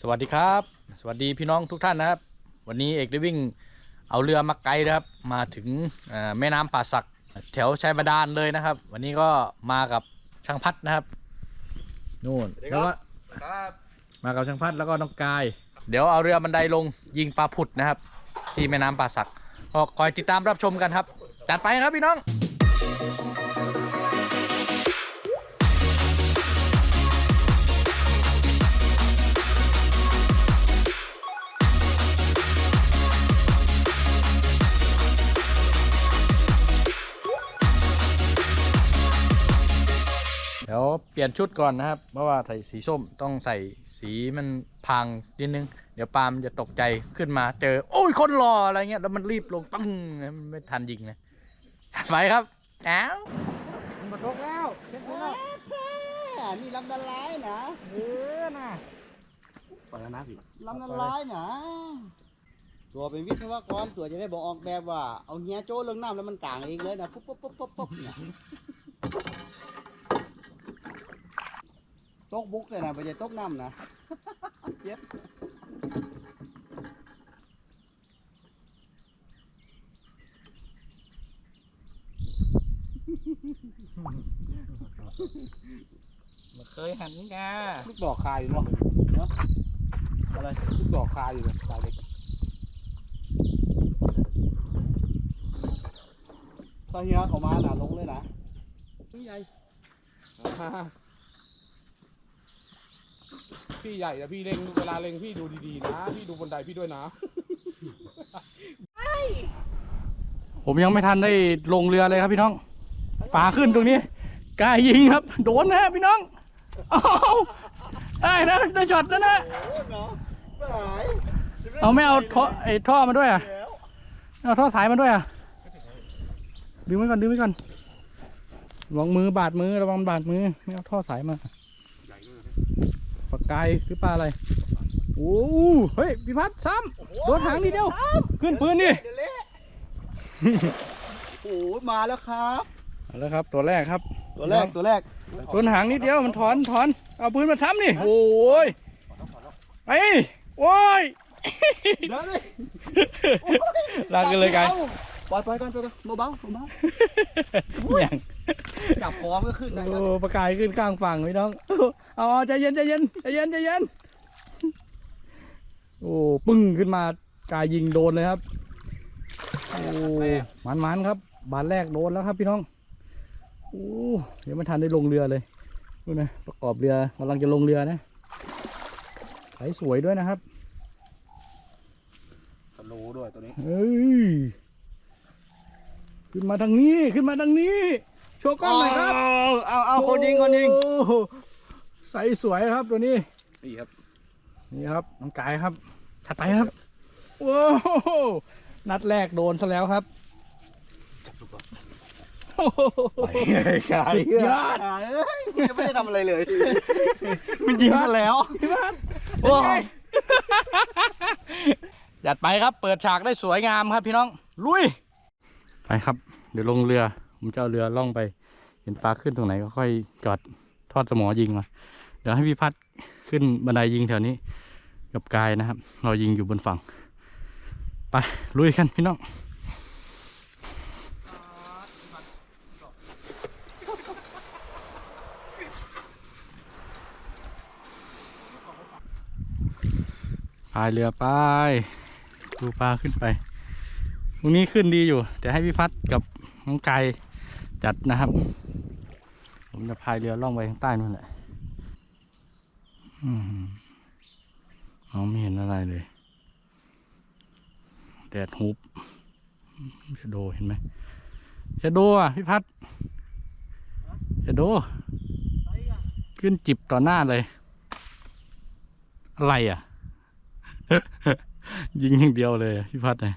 สวัสดีครับ สวัสดีพี่น้องทุกท่านนะครับ วันนี้เอกได้วิ่งเอาเรือมาไกลนะครับ มาถึงเอ่อแม่น้ำป่าสักแถวชัยบาดาลเลยนะครับ วันนี้ก็มากับช่างพัดนะครับนู่นแล้วก็มากับช่างพัดแล้วก็น้องกาย เดี๋ยวเอาเรือบันไดลงยิงปลาผุดนะครับ ที่แม่น้ำป่าสักก็คอยติดตามรับชมกันครับ จัดไปครับพี่น้อง ปลี่ยนชุดก่อนนะครับ เพราะว่าใส่สีส้มต้องใส่สีมันพรางนิดนึง เดี๋ยวปาล์มจะตกใจขึ้นมาเจอ โอ้ยคนรออะไรเงี้ยแล้วมันรีบลงปังมันไม่ทันยิงนะไปครับแอ้วมันมาตกแล้วเช็ดแล้วแม่นี่ลำดันร้ายนะเออน่ะปล่อยแล้วนะพี่ลำดันร้ายนะตัวเป็นวิศวกรตัวจะได้บอกออกแบบว่าเอาเฮียโจ้ลงน้ำแล้วมันกลางเองเลยนะปุ๊บปุ๊บปุ๊บปุ๊บปุ๊บเนี่ยต กบุกเลยนะไม่ใช่ตกน้ำนะเจ็บมาเคยหันงาลูกดอกคาอยู่เนาะอะไรลูกดอกคาอยู่เลยตายเล็กถ้าเฮียเขามาหนาลงเลยนะนี่ใหญ่ พี่ใหญ่แต่พี่เล็งเวลาเล็งพี่ดูดีๆนะ พี่ดูบนไดพี่ด้วยนะ ผมยังไม่ทันได้ลงเรือเลยครับพี่น้องปลาขึ้นตรงนี้กล้ายิงครับ โดนนะพี่น้องเอาได้นะได้ช็อตแล้วนะโอ้เนาะไม่หายเอาไม่เอาท่อไอ้ท่อมาด้วยอะแล้วเอาท่อสายมาด้วยอะดึงไว้ก่อนดึงไว้ก่อนระวังมือบาดมือระวังบาดมือไม่เอาท่อสายมา ปากกายคือปลาอะไร โอ้โหเฮ้ยพี่พัดซ้ำโดนหางนิดเดียว ขึ้นปืนดิเดี๋ยวเละโอ้โหมาแล้วครับเอาแล้วครับ ตัวแรกครับ ตัวแรกตัวแรกโดนหางนิดเดียวมันถอนถอน เอาปืนมาซ้ำนี่โอ้ยไปโอ้ยเดี๋ยวเลยลากกันเลยกายปล่อยปล่อยก่อนปล่อยก่อนเบาๆเบาอย่างๆ จับพร้อมก็ขึ้นได้แล้วโอ้ประกายขึ้นข้างฝั่งพี่น้อง เอาเอาใจเย็นใจเย็นใจเย็นใจเย็น โอ้ปึ้งขึ้นมากายยิงโดนเลยครับ โอ้มันมันๆครับ บานแรกโดนแล้วครับพี่น้อง โอ้เดี๋ยวไม่ทันได้ลงเรือเลยดูนะประกอบเรือกำลังจะลงเรือนะใสสวยด้วยนะครับ สโลว์ด้วยตัวนี้ เฮ้ย ขึ้นมาทางนี้ขึ้นมาทางนี้ โชว์กล้องหน่อยครับเอาเอาคนยิงคนยิงโอ้โหใสสวยครับตัวนี้ นี่ครับ นี่ครับน้องกายครับถัดไปครับโอ้โหนัดแรกโดนซะแล้วครับโอ้โหขาดิสุดยอดเอ้ยมันจะไม่ได้ทำอะไรเลย มันยิงซะแล้วพี่บ้านโอ้จัดไปครับ เปิดฉากได้สวยงามครับพี่น้อง ลุย ไปครับ เดี๋ยวลงเรือ ผมจะเอาเรือล่องไป เห็นปลาขึ้นตรงไหนก็ค่อยจอดทอดสมอยิงมา เดี๋ยวให้พี่พัดขึ้นบันไดยิงแถวนี้ กับกายนะครับ เรายิงอยู่บนฝั่ง ไปลุยกันพี่น้องพายเรือไปดูปลาขึ้นไป ตรงนี้ขึ้นดีอยู่เดี๋ยวให้พี่พัดกับน้องไก่ จัดนะครับ ผมจะพายเรือล่องไปข้างใต้นู่นแหละอืมเอาไม่เห็นอะไรเลย แดดฮุบชะโดเห็นไหมชะโดอะพี่พัดชะโด ขึ้นจิบต่อหน้าเลย อะไรอะ ยิงอย่างเดียวเลยพี่พัดเลย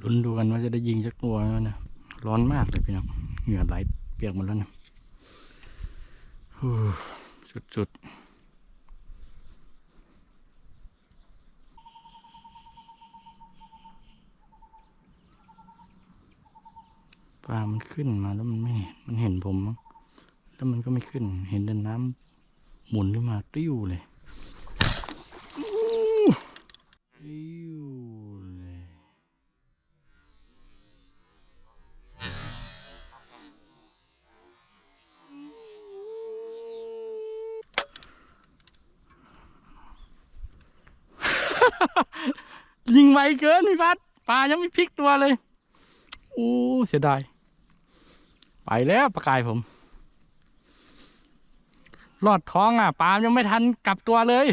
ลุ้นดูกันว่าจะได้ยิงสักตัวไหมนะ ร้อนมากเลยพี่น้องเหงื่อไหลเปียกหมดแล้วนะสุดสุดปลามันขึ้นมาแล้วมันไม่ มันเห็นผม แล้วมันก็ไม่ขึ้น เห็นดินน้ำหมุนขึ้นมาติ้วเลยติ้ว วเกินพี่พัดปลายังไม่พลิกตัวเลยโอ้เสียดายไปแล้วปลากายผมรอดท้องอะปลายังไม่ทันกลับตัวเลย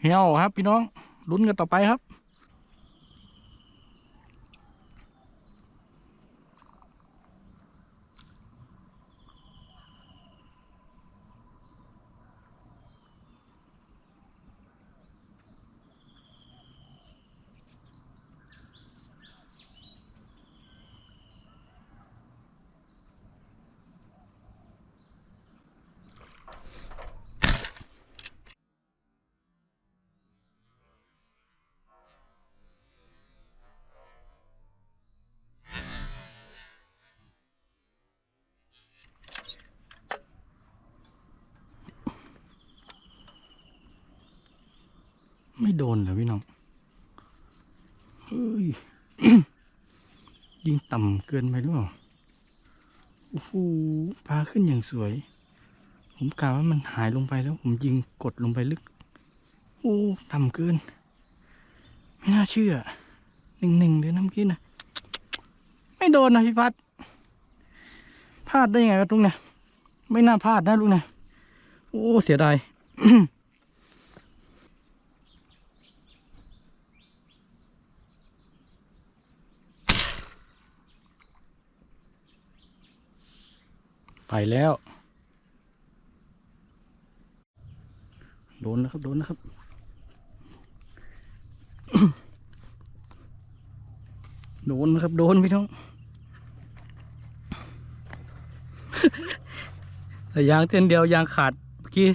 เหี่ยวครับ พี่น้องลุ้นกันต่อไปครับ ไม่โดนเหรอพี่น้องเฮ้ยยิงต่ำเกินไปหรือเปล่าโอ้โหปลาขึ้นอย่างสวย ผมกะว่ามันหายลงไปแล้ว ผมยิงกดลงไปลึก โอ้ต่ำเกิน ไม่น่าเชื่อหนึ่งหนึ่งเลยน้ำกินนะไม่โดนนะพี่พัดพลาดได้ยังไงวะลุงเนี่ยไม่น่าพลาดนะลุงเนี่ยโอ้เสียดาย ไปแล้ว โดนนะครับ โดนนะครับ โดนนะครับ โดนพี่น้องแต่ยางเส้นเดียวยางขาดเมื่อกี้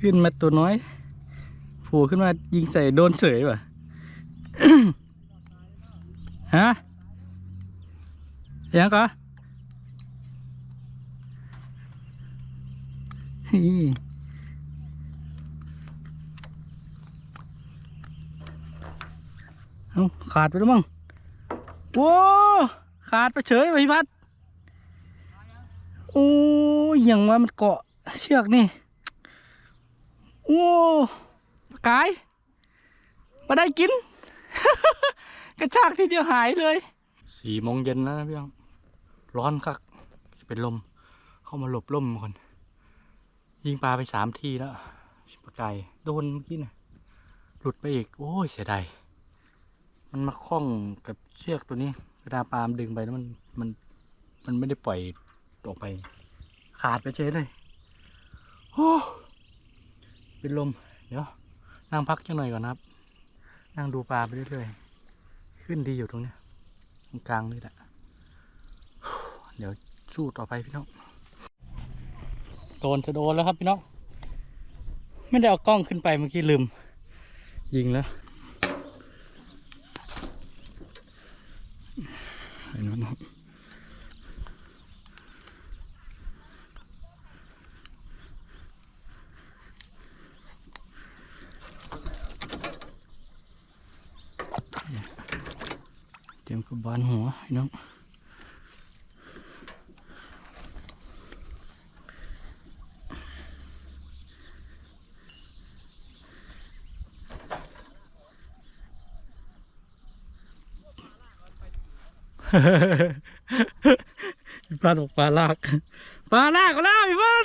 ขึ้นมาตัวน้อยผล่ขึ้นมายิงใส่โดนเสยว่ะฮะ ยังก็นี่เอาขาดไปแล้วมั้งโว้ขาดไปเฉยไปพี่พัดโอ้ยย่างว่ามันเกาะเชือกนี่ โอ้ปลากายมาได้กิน กระชากทีเดียวหายเลย สี่โมงเย็นแล้วนะพี่น้อง ร้อนคักเป็นลม เข้ามาหลบล่มก่อนยิงปลาไปสามทีแล้วปลาไก่โดนเมื่อกี้นะหลุดไปอีก โอ้ยเสียดายมันมาคล้องกับเชือกตัวนี้เวลาปลามดึงไปแล้วมันมันมันไม่ได้ปล่อยออกไป ขาดไปเฉยเลยโอ้เป็นลม เดี๋ยว นั่งพักจังหน่อยก่อนนะครับ นั่งดูปลาไปเรื่อยๆ ขึ้นดีอยู่ตรงเนี้ยตรงกลางนี่แหละ เดี๋ยวสู้ต่อไปพี่น้องโดนจะโดนแล้วครับพี่น้องไม่ได้เอากล้องขึ้นไปเมื่อกี้ลืม ยิงแล้วไอ้นั่นครับเตรียมกระบาลหัวพี่น้อง พี่พาดบอกปลาลาก ปลาลากก็แล้วพี่พาด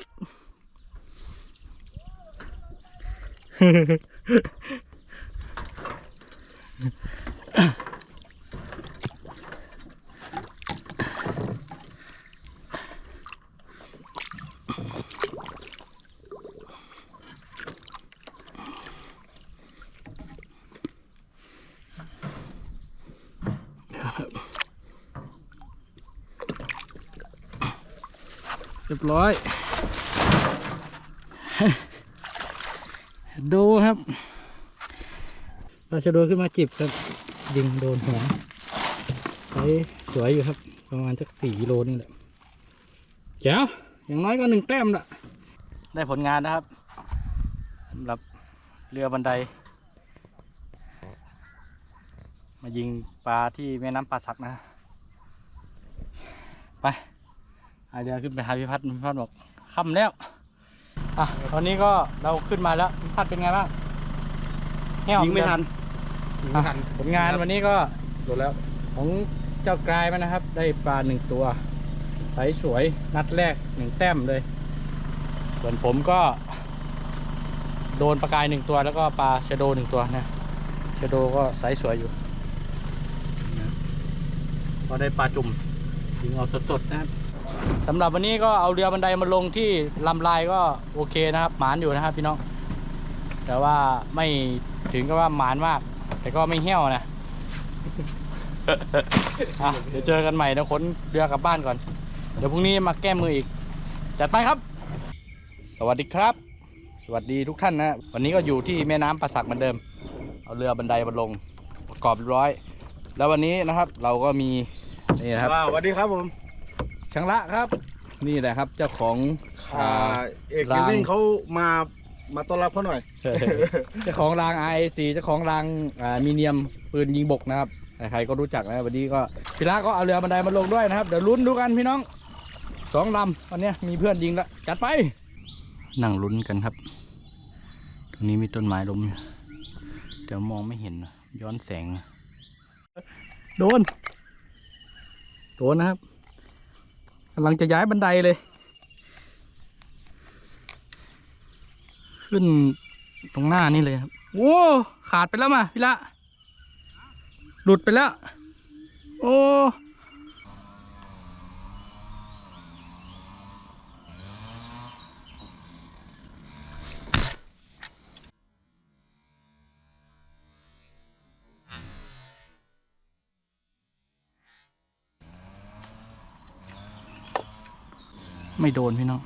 เยบร้อยดูครับเราจะโดนขึ้นมาจิบครับ ยิงโดนหัวใช้สวยอยู่ครับ ประมาณสักสี่กิโลนี่แหละแจ๋วอย่างน้อยก็หนึ่งแต้มละได้ผลงานนะครับสำหรับเรือบันได มายิงปลาที่แม่น้ำป่าสักนะ ไป อาเรือขึ้นไปหาพี่พัฒน์พี่พัฒน์บอกค่ำแล้วอะตอนนี้ก็เราขึ้นมาแล้วพี่พัฒน์เป็นไงบ้างแห้วยิงไม่ทันยิงอะไม่ทันผลงานวันนี้ก็โดนแล้ว ของเจ้ากลายมานะครับ ได้ปลาหนึ่งตัวไซส์สวยนัดแรกหนึ่งแต้มเลย ส่วนผมก็ โดนปลากายหนึ่งตัว แล้วก็ปลาชะโดหนึ่งตัวนะชะโดก็ไซส์สวยอยู่นะก็ได้ปลาจุ่มยิงเอาสดๆนะครับ สำหรับวันนี้ก็เอาเรือบันไดมาลงที่ลำลายก็โอเคนะครับ หมานอยู่นะครับพี่น้อง แต่ว่าไม่ถึงกับว่าหมานมาก แต่ก็ไม่เหี้ยวนะอะเดี๋ยวเจอกันใหม่เดี๋ยวขนเรือกลับบ้านก่อน เดี๋ยวพรุ่งนี้มาแก้มืออีก จัดไปครับ สวัสดีครับ สวัสดีทุกท่านนะ วันนี้ก็อยู่ที่แม่น้ำประสักเหมือนเดิม เอาเรือบันไดมาลงประกอบเรียบร้อย แล้ววันนี้นะครับเราก็มีนี่นะครับ สวัสดีครับผม ช่างละครับ นี่แหละครับเจ้าของอ่าอ่าเอกรางเดวิ่งเขามามาต้อนรับเขาหน่อย เจ้าของราง RAC เจ้าของรางอ่ามีเนียมปืนยิงบกนะครับใครๆก็รู้จักนะวันนี้ก็พี่ละก็เอาเรือบันไดมาลงด้วยนะครับเดี๋ยวลุ้นดูกันพี่น้องสองลำวันเนี้ยมีเพื่อนยิงแล้วจัดไป นั่งลุ้นกันครับ ตรงนี้มีต้นไม้ล้มอยู่เดี๋ยวมองไม่เห็นนะย้อนแสงนะโดน โดนนะครับ กำลังจะย้ายบันไดเลย ขึ้นตรงหน้านี่เลยครับโอ้ขาดไปแล้วมาพี่ละ หลุดไปแล้ว โอ้ ไม่โดนพี่น้อง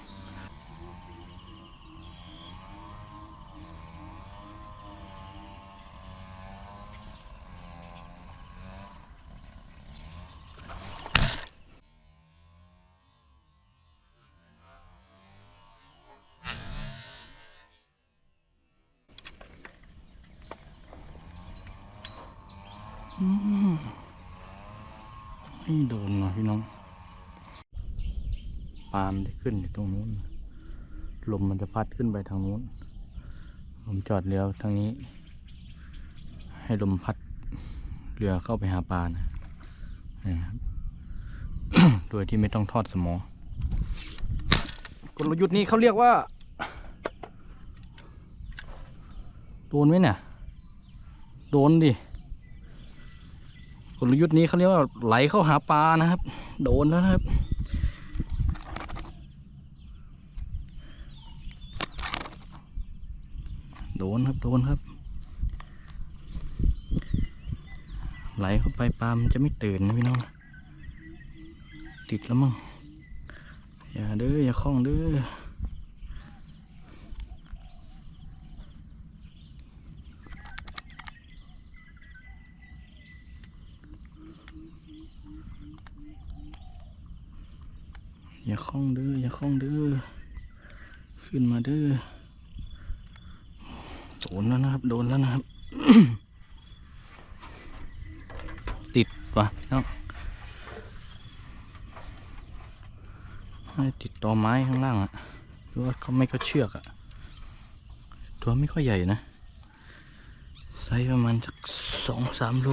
อืมไม่โดนว่ะพี่น้อง ปลามันจะขึ้นอยู่ตรงนู้น ลมมัน จะพัดขึ้นไปทางนู้น ผมจอดเรือทางนี้ ให้ลมพัดเรือเข้าไปหาปลานะนี่นะครับ โดยที่ไม่ต้องทอดสมอกลยุทธ์นี้เขาเรียกว่าโดนไหมเนี่ย โดนดิ กลยุทธ์นี้เขาเรียกว่าไหลเข้าหาปลานะครับ โดนแล้วนะครับ โดนครับโดนครับ ไหลเข้าไปปลามันจะไม่ตื่นนะพี่น้อง ติดแล้วมั้ง อย่าเด้อ อย่าคล้องเด้ออย่าคล้องเด้ออย่าคล้องเด้อ ขึ้นมาเด้อ โดนแล้วนะครับ โดนแล้วนะครับ ติดว่ะเนาะให้ติดต่อ ไม้ข้างล่างอะหรือว่าเขาไม่ก็เชือกอะตัวไม่ค่อยใหญ่นะไซส์ประมาณสักสองสามโล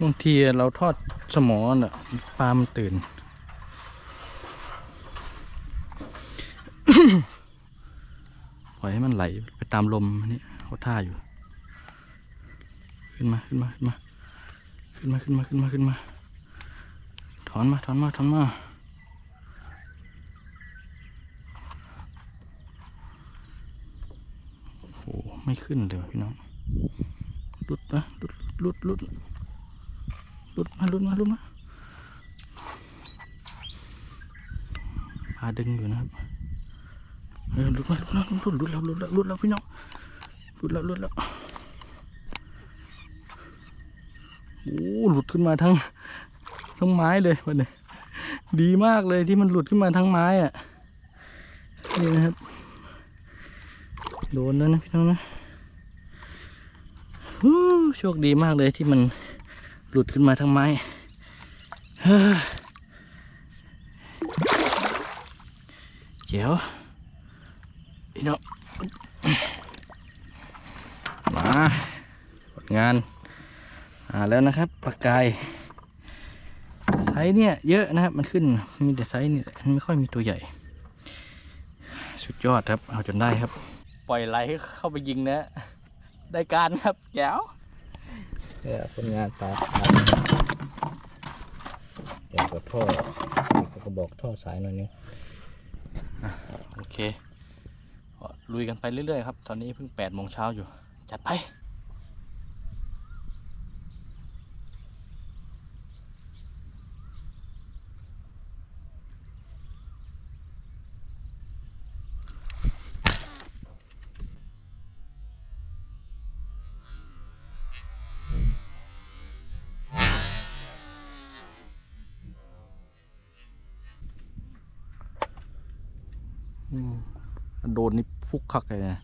บางทีเราทอดสมอน่ะปลามันตื่น ปล่อยให้มันไหลไปตามลมนี่เขาท่าอยู่ ขึ้นมาขึ้นมาขึ้นมาขึ้นมาขึ้นมาขึ้นมาขึ้นมาถอนมาถอนมาถอนมาโอ้โหไม่ขึ้นเลยพี่น้องลุดนะลุดลุดลุดลุดมาลุดมาลุดมาพาดึงอยู่นะครับเออหลุดมาลุดมาลุดลุดรุดแล้วลุดแล้วลุดแล้วพี่น้องลุดแล้วลุดแล้วโอ้ หลุดขึ้นมาทั้งทั้งไม้เลยมันเนี่ยดีมากเลยที่มันหลุดขึ้นมาทั้งไม้อะนี่นะครับ โดนแล้วนะพี่น้องนะโชคดีมากเลยที่มันหลุดขึ้นมาทั้งไม้เฮ้อเจ๋วพี่น้องมาผลงาน อ่าแล้วนะครับปลากายไซส์เนี่ยเยอะนะครับมันขึ้นมีแต่ไซส์นี่แหละมันไม่ค่อยมีตัวใหญ่ สุดยอดครับเอาจนได้ครับ ปล่อยไหลเข้าไปยิงนะ ได้การครับแก้วเนี่ยผลงานตาเดี๋ยวกับท่อก็บอกท่อสายหน่อยนึงอะโอเคก็ลุยกันไปเรื่อยๆครับ ตอนนี้เพิ่งแปดโมงเช้าอยู่ จัดไป อืมโดนนี่ฟุก คักเลยนะ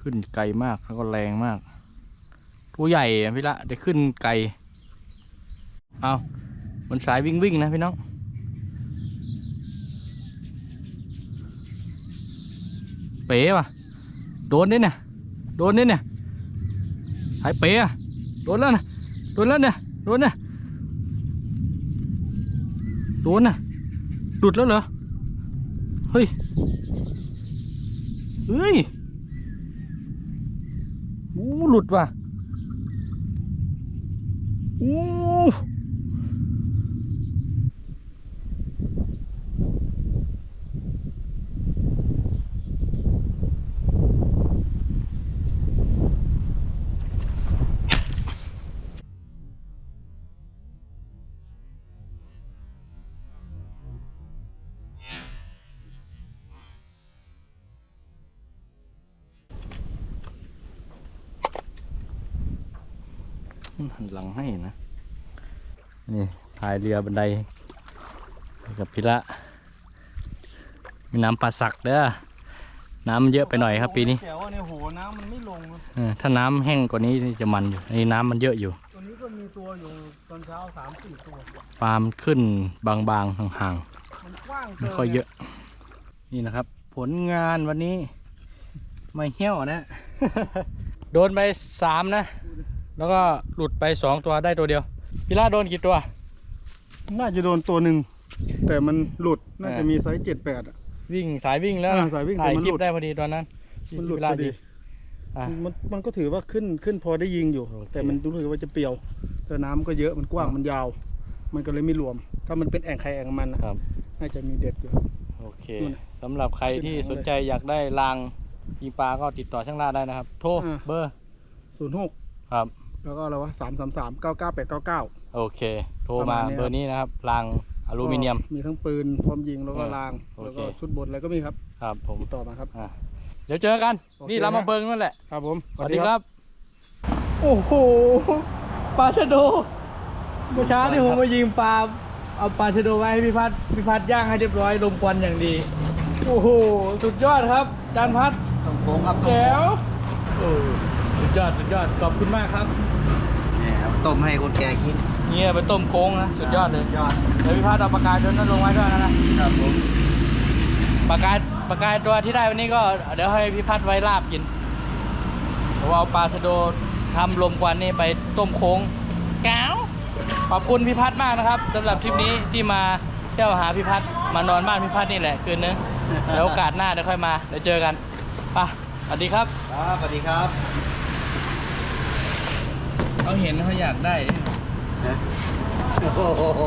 ขึ้นไกลมากแล้วก็แรงมาก ตัวใหญ่อะพี่ละได้ขึ้นไกลเอามันสายวิ่งวิ่งๆนะพี่น้องเป๋ป่ะโดนนี่เนี่ยโดนนี่เนี่ยหายเป๋อะโดนแล้วนะโดนแล้วเนี่ยโดนเนี่ยโดนน่ะหลุดแล้วเหรอเฮ้ย เฮ้ยอู้หลุดว่ะอู้ หันหลังให้นะ นี่พายเรือบันไดไปกับพิระมีน้ำปลาสักเด้อน้ำมันเยอะไปหน่อยครับปีนี้แถวเนี่ยโหน้ำมันไม่ลงนะเออถ้าน้ำแห้งกว่านี้นี่จะมันอยู่อันนี้น้ำมันเยอะอยู่ตัวนี้ก็มีตัวอยู่ตอนเช้าสามสี่ตัวปลามันขึ้นบางๆห่างมันกว้างๆเกิไม่นค่อยเยอะ นี่นะครับ ผลงานวันนี้ไม่เหี้ยวนะ โดนไปสามนะ แล้วก็หลุดไปสองตัวได้ตัวเดียวพิล่าโดนกี่ตัว น่าจะโดนตัวหนึ่ง แต่มันหลุดน่าอ่าจะมีไซส์เจ็ดแปดอะ วิ่งสายวิ่งแล้วอ่าสายวิ่งแต่ถ่ายมันคลิหลุปด ได้พอดีตอนนั้นที่มันหลุดพิล่าพอดี ยิงอะ มันมันก็ถือว่าขึ้นขึ้นพอได้ยิงอยู่โอเคแต่มันรู้สึกว่าจะเปรียว แต่น้ำก็เยอะมันกว้างมันยาว มันก็เลยไม่รวม ถ้ามันเป็นแอ่งใครแอ่งมันนะครับ น่าจะมีเด็ดอยู่ โอเคนู่นสำหรับใครที่ขึ้นสหางนใจอยากได้รางยิงปลาก็ติดต่อช่างล่าได้นะครับ โทรอ่า เบอร์ศูนย์หกครับ แล้วก็อะไรวะสามสามสามเก้าเก้าแปดเก้าเก้า โอเค โทรประมามาณนี้เบอร์นี้นะครับรางอลูมิเนียม มีทั้งปืนพร้อมยิงแล้วก็อ่าราง โอแล้วเคก็ชุดบนอะไรก็มีครับครับผม ติดต่อมาครับ อะเดี๋ยวเจอกัน โอเคนี่เรามาเบิงนั่นแหละ ครับผมสวัสดีครับ โอ้โห ปลาชะโด เมื่อเช้าที่ผมมายิงปลา เอาปลาชะโดไว้ให้พี่พัดพี่พัดย่างให้เรียบร้อยลมควันอย่างดี โอ้โห สุดยอดครับ จานพัดต้องโค้งครับแจ๋วโอ้สุ ดยอดสุดยอดขอบคุณมากครับเนี่ยครับต้มให้คนแก่กินเนี่ยไปต้มโค้งนะสุดยอดเลยยอดเดี๋ยวพี่พัดเอาปลากายตัวนั้นลงไว้ด้วยนะนะครับผมปลากายปลากายตัวที่ได้วันนี้ก็เดี๋ยวให้พี่พัดไว้ลาบกินเพราะว่าเอาปลาชะโดทำลมควันนี่ไปต้มโค้งแก้วขอบคุณพี่พัดมากนะครับสำหรับทริปนี้ที่มาเที่ยวหาพี่พัดมานอนบ้านพี่พัดนี่แหละคืนนึงเดี๋ยวโอกาสหน้าเดี๋ยวค่อยมาเดี๋ยวเจอกันไปสวัสดีครับครับสวัสดีครับ เขาเห็นเขาอยากได้ โอ้โห